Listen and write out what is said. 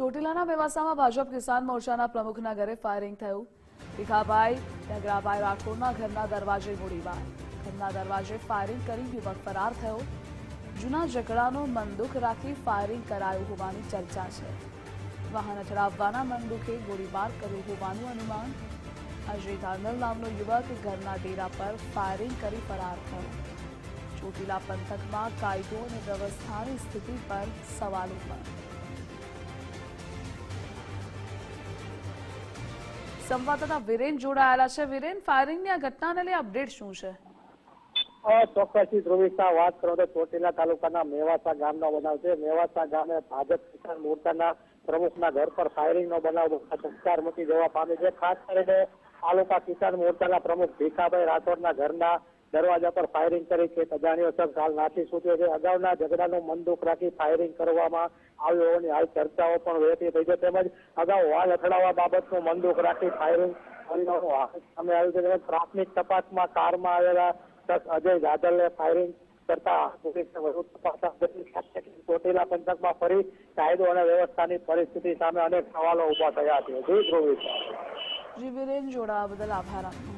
ચોટીલાના મેવાસામાં ભાજપ કિસાન મોરચાના પ્રમુખના ઘરે ફાયરિંગ થયું. ભીખાભાઈ ડગરાભાઈ રાઠોડના ઘરના દરવાજે ગોળીબાર ઘરના દરવાજે ફાયરિંગ કરી યુવક ફરાર થયો. જૂના ઝઘડાનો મનદુખ રાખી ફાયરિંગ કરાયું હોવાની ચર્ચા છે. વાહન અથડાવવાના મનદુખે ગોળીબાર કર્યું હોવાનું અનુમાન. અજય ધાંધલ નામનો યુવક ઘરના ડેરા પર ફાયરિંગ કરી ફરાર થયો. ચોટીલા પંથકમાં કાયદો અને વ્યવસ્થાની સ્થિતિ પર સવાલ પણ સંવાદદાતા વિરેન જોડાયેલા છે. વિરેન ફાયરિંગની આ ઘટનાને લઈ અપડેટ શું છે? ચોક્કસથી ધ્રુવિકતા વાત કરો તો ચોટીલા તાલુકાના મેવાસા ગામનો બનાવ છે. મેવાસા ગામે ભાજપ કિસાન મોરચાના પ્રમુખના ઘર પર ફાયરિંગનો બનાવ ચમકાર મૂકી જવા પામે છે. ખાસ કરીને તાલુકા કિસાન મોરચાના પ્રમુખ ભીખાભાઈ રાઠોડના ઘરના દરવાજા પર ફાયરિંગ કરી છે. અજાણ્યો શખ્સ હાલ નાસી છૂટ્યો છે. અગાઉના ઝઘડાનું મનદુખ રાખી ફાયરિંગ કરવામાં આવ્યું હોવાની હાલ ચર્ચાઓ પણ વહેતી થઈ છે. તેમજ અગાઉ વાળ અથડાવવા બાબતનું મનદુખ રાખી ફાયરિંગ સામે આવ્યું છે. પ્રાથમિક તપાસમાં કારમાં આવેલા શખ્સ અજય જાદલને ફાયરિંગ કરતા વધુ તપાસ ચોટીલા ફરી કાયદો અને વ્યવસ્થાની પરિસ્થિતિ સામે અનેક સવાલો ઊભા થયા છે. જોડાવા બદલ આભાર આપનો.